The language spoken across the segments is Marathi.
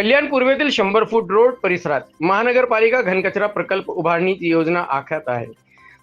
कल्याण पूर्वेतील शंभर फूट रोड परिसरात महानगरपालिका घनकचरा प्रकल्प उभारणीची योजना आखत आहे.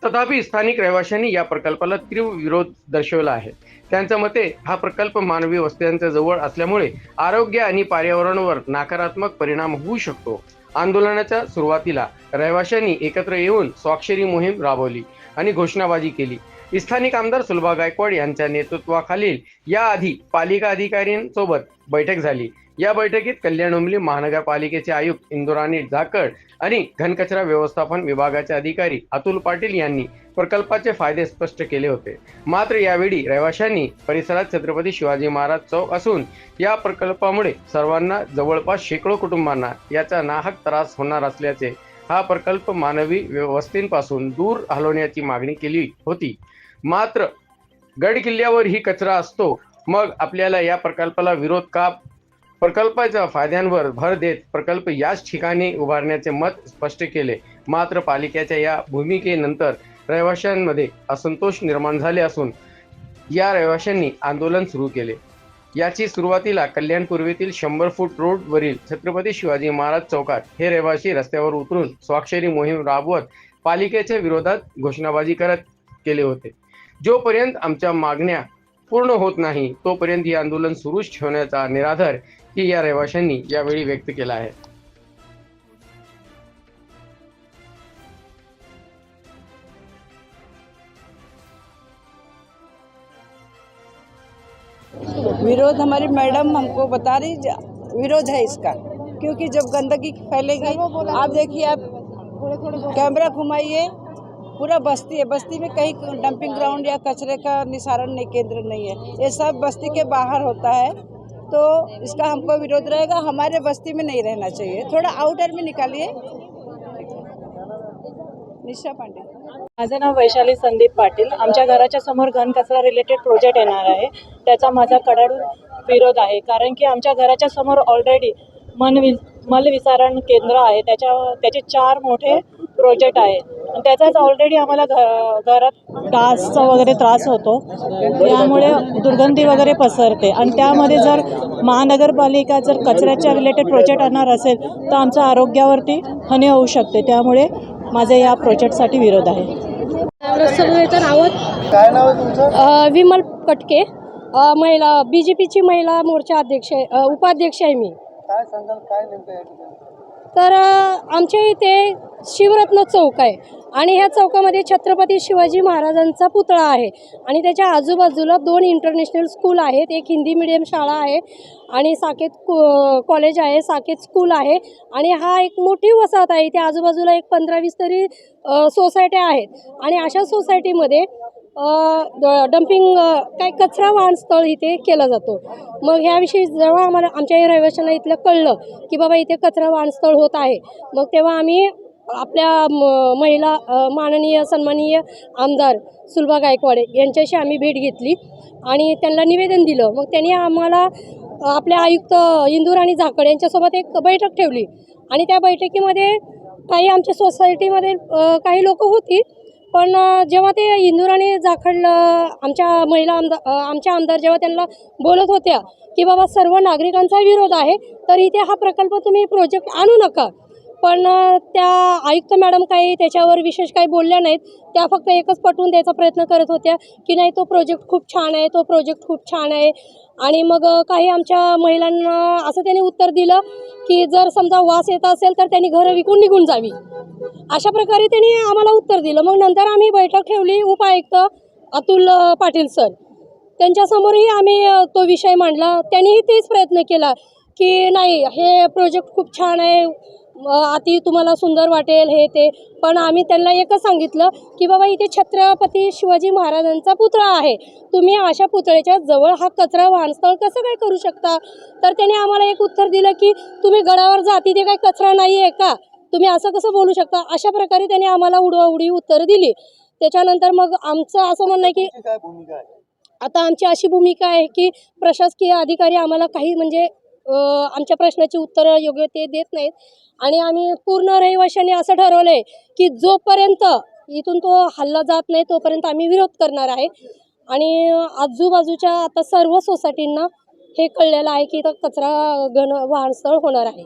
तथापि स्थानिक रहिवाशांनी या प्रकल्पाला तीव्र विरोध दर्शवला आहे. त्यांच्या मते हा प्रकल्प मानवी वस्त्यांच्या जवळ असल्यामुळे आरोग्य आणि पर्यावरणावर नकारात्मक परिणाम होऊ शकतो. आंदोलनाच्या सुरुवातीला रहिवाशांनी एकत्र येऊन स्वाक्षरी मोहीम राबवली आणि घोषणाबाजी केली. स्थानिक आमदार सुलभा गायकवाड यांच्या नेतृत्वाखालील याआधी पालिका अधिकाऱ्यांसोबत बैठक झाली. या बैठकीत कल्याण उमली महानगरपालिकेचे आयुक्त इंदुराणी झाकड आणि घनकचरा व्यवस्थापन विभागाचे अधिकारी अतुल पाटील यांनी प्रकल्पाचे फायदे स्पष्ट केले होते. मात्र यावेळी रहिवाशांनी परिसरात छत्रपती शिवाजी महाराज चौक असून या प्रकल्पामुळे सर्वांना जवळपास शेकडो कुटुंबांना याचा नाहक त्रास होणार असल्याचे हा प्रकल्प मानवी व्यवस्थेपासून दूर हलवण्याची मागणी केली होती. मात्र गड किल्ल्यावर ही कचरा असतो मग आपल्याला या प्रकल्पाला विरोध का? प्रकल्पाच्या फायद्यांवर भर देत प्रकल्प याच ठिकाणी उभारण्याचे मत स्पष्ट केले. मात्र पालिकेच्या या भूमिकेनंतर रहिवाशांमध्ये असंतोष निर्माण झाले असून या रहिवाशांनी आंदोलन सुरू केले. याची सुरुवातीला कल्याण पूर्वेतील शंभर फूट रोडवरील छत्रपती शिवाजी महाराज चौकात हे रहिवासी रस्त्यावर उतरून स्वाक्षरी मोहीम राबवत पालिकेच्या विरोधात घोषणाबाजी करत केले होते. जोपर्यंत आमच्या मागण्या पूर्ण होत नाही तोपर्यंत हे आंदोलन सुरूच ठेवण्याचा निराधार ही या रहिवाशांनी यावेळी व्यक्त केला आहे. विरोध हमारी मैडम हमको बता रही विरोध है इसका क्योंकि जब गंदगी फैलेगी आप देखिए आप कैमरा घुमाइए पूरा बस्ती है बस्ती में कहीं डंपिंग ग्राउंड या कचरे का निसारण नहीं केंद्र नहीं है ये सब बस्ती के बाहर होता है तो इसका हमको विरोध रहेगा हमारे बस्ती में नहीं रहना चाहिए थोड़ा आउटर में निकालिए। निशा पांडे। माझं नाव वैशाली संदीप पाटील. आमच्या घराच्या समोर घनकचरा रिलेटेड प्रोजेक्ट येणार आहे. त्याचा माझा कडाडून विरोध आहे. कारण की आमच्या घराच्या समोर ऑलरेडी मन वि मलविसारण केंद्र आहे. त्याच्या त्याचे चार मोठे प्रोजेक्ट आहे. आणि त्याचाच ऑलरेडी आम्हाला घ घरात डासचा वगैरे त्रास होतो. त्यामुळे दुर्गंधी वगैरे पसरते. आणि त्यामध्ये जर महानगरपालिका जर कचऱ्याच्या रिलेटेड प्रोजेक्ट आणणार असेल तर आमच्या आरोग्यावरती हानी होऊ शकते. त्यामुळे माझे या प्रोजेक्टसाठी विरोध आहे. सगळेचं रावत काय नाव आहे तुमचं? अ, विमल कटके महिला बी जे पीची महिला मोर्चा अध्यक्ष उपाध्यक्ष आहे मी. काय सांगाल? काय नेमकं या ठिकाणी? तर आमच्या इथे शिवरत्न चौक आहे आणि ह्या चौकामध्ये छत्रपती शिवाजी महाराजांचा पुतळा आहे आणि त्याच्या आजूबाजूला दोन इंटरनॅशनल स्कूल आहेत. एक हिंदी मिडियम शाळा आहे आणि साकेत कॉलेज आहे साकेत स्कूल आहे आणि हा एक मोठी वसाहत आहे. इथे आजूबाजूला एक पंधरा वीस तरी सोसायट्या आहेत आणि अशा सोसायटीमध्ये डम्पिंग काय कचरा वाहनस्थळ इथे केला जातो. मग ह्याविषयी जेव्हा आम्हाला आमच्या या रहिवाशांना इथलं कळलं की बाबा इथे कचरा वाहनस्थळ होत आहे मग तेव्हा आम्ही आपल्या म- महिला माननीय सन्माननीय आमदार सुलभा गायकवाडे यांच्याशी आम्ही भेट घेतली आणि त्यांना निवेदन दिलं. मग त्यांनी आम्हाला आपल्या आयुक्त इंदूर आणि झाकड यांच्यासोबत एक बैठक ठेवली आणि त्या बैठकीमध्ये काही आमच्या सोसायटीमध्ये काही लोक होती पण जेव्हा ते इंदुराणी जाखडलं आमच्या महिला आमदार आमच्या आमदार जेव्हा त्यांना बोलत होत्या की बाबा सर्व नागरिकांचा विरोध आहे तर इथे हा प्रकल्प तुम्ही प्रोजेक्ट आणू नका. पण त्या आयुक्त मॅडम काही त्याच्यावर विशेष काही बोलल्या नाहीत. त्या फक्त एकच पटवून द्यायचा प्रयत्न करत होत्या की नाही तो प्रोजेक्ट खूप छान आहे तो प्रोजेक्ट खूप छान आहे. आणि मग काही आमच्या महिलांना असं त्यांनी उत्तर दिलं की जर समजा वास येत असेल तर त्यांनी घरं विकून निघून जावी. अशा प्रकारे त्यांनी आम्हाला उत्तर दिलं. मग नंतर आम्ही बैठक ठेवली उपायुक्त अतुल पाटील सर. त्यांच्यासमोरही आम्ही तो विषय मांडला. त्यांनीही तेच प्रयत्न केला की नाही हे प्रोजेक्ट खूप छान आहे अति तुम्हाला सुंदर वाटेल हे ते. पण आम्ही त्यांना एकच सांगितलं की बाबा इथे छत्रपती शिवाजी महाराजांचा पुतळा आहे. तुम्ही अशा पुतळ्याच्या जवळ हा कचरा वाहनस्थळ कसं काय करू शकता? तर त्याने आम्हाला एक उत्तर दिलं की तुम्ही गडावर जा तिथे काही कचरा नाही आहे का? तुम्ही असं कसं बोलू शकता? अशा प्रकारे त्याने आम्हाला उडवाउडी उत्तरं दिली. त्याच्यानंतर मग आमचं असं म्हणणं आहे की आता आमची अशी भूमिका आहे की प्रशासकीय अधिकारी आम्हाला काही म्हणजे आमच्या प्रश्नाची उत्तरं योग्य ते देत नाहीत. आणि आम्ही पूर्ण रहिवाशांनी असं ठरवलं आहे की जोपर्यंत इथून तो हल्ला जात नाही तोपर्यंत आम्ही विरोध करणार आहे. आणि आजूबाजूच्या आता सर्व सोसायटींना हे कळलेलं आहे की इथं कचरा घन वाहनस्थळ होणार आहे.